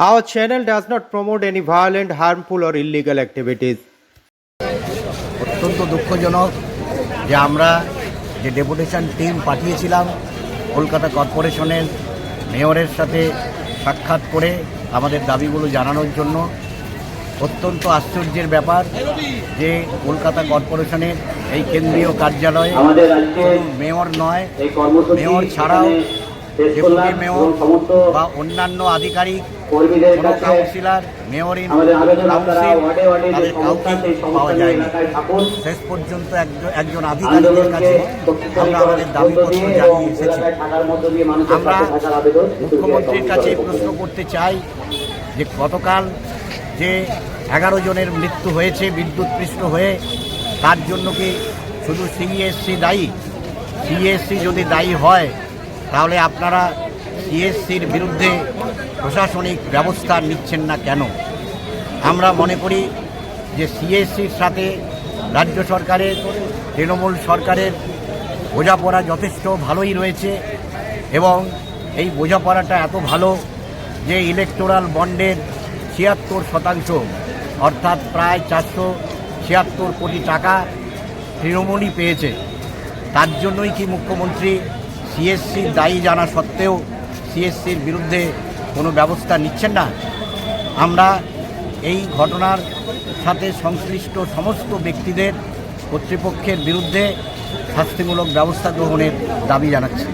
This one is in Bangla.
Our channel does not promote any violent, harmful, or illegal activities. অত্যন্ত দুঃখজনক যে আমরা যে ডেপুটেশন টিম পাঠিয়েছিলাম কলকাতা কর্পোরেশনের মেয়রের সাথে সাক্ষাৎ করে আমাদের দাবিগুলো জানানোর জন্য অত্যন্ত আশ্চর্যের ব্যাপার যে কলকাতা কর্পোরেশনের এই কেন্দ্রীয় কার্যালয়ে মেয়র নয় মেয়র ছাড়াও ডেপুটি মেয়র বা অন্যান্য আধিকারিক কর্মীদের কাছে শেষ পর্যন্ত একজন আধিকারিকের কাছে আমরা আমাদের দাবিপত্র জানিয়ে এসেছি। আমরা মুখ্যমন্ত্রীর কাছে প্রশ্ন করতে চাই যে গতকাল যে এগারো জনের মৃত্যু হয়েছে বিদ্যুৎ বিদ্যুৎপৃষ্ট হয়ে তার জন্য কি শুধু সিএসসি দায়ী? সিএসসি যদি দায়ী হয় তাহলে আপনারা সিএসসির বিরুদ্ধে প্রশাসনিক ব্যবস্থা নিচ্ছেন না কেন? আমরা মনে করি যে সিএসসির সাথে রাজ্য সরকারের, তৃণমূল সরকারের বোঝাপড়া যথেষ্ট ভালোই রয়েছে এবং এই বোঝাপড়াটা এত ভালো যে ইলেকটোরাল বন্ডের ছিয়াত্তর শতাংশ, অর্থাৎ প্রায় চারশো ছিয়াত্তর কোটি টাকা তৃণমূলই পেয়েছে। তার জন্যই কি মুখ্যমন্ত্রী সিএসসির দায়ী জানা সত্ত্বেও সিএসসির বিরুদ্ধে কোনো ব্যবস্থা নিচ্ছেন না। আমরা এই ঘটনার সাথে সংশ্লিষ্ট সমস্ত ব্যক্তিদের, কর্তৃপক্ষের বিরুদ্ধে শাস্তিমূলক ব্যবস্থা গ্রহণের দাবি জানাচ্ছি।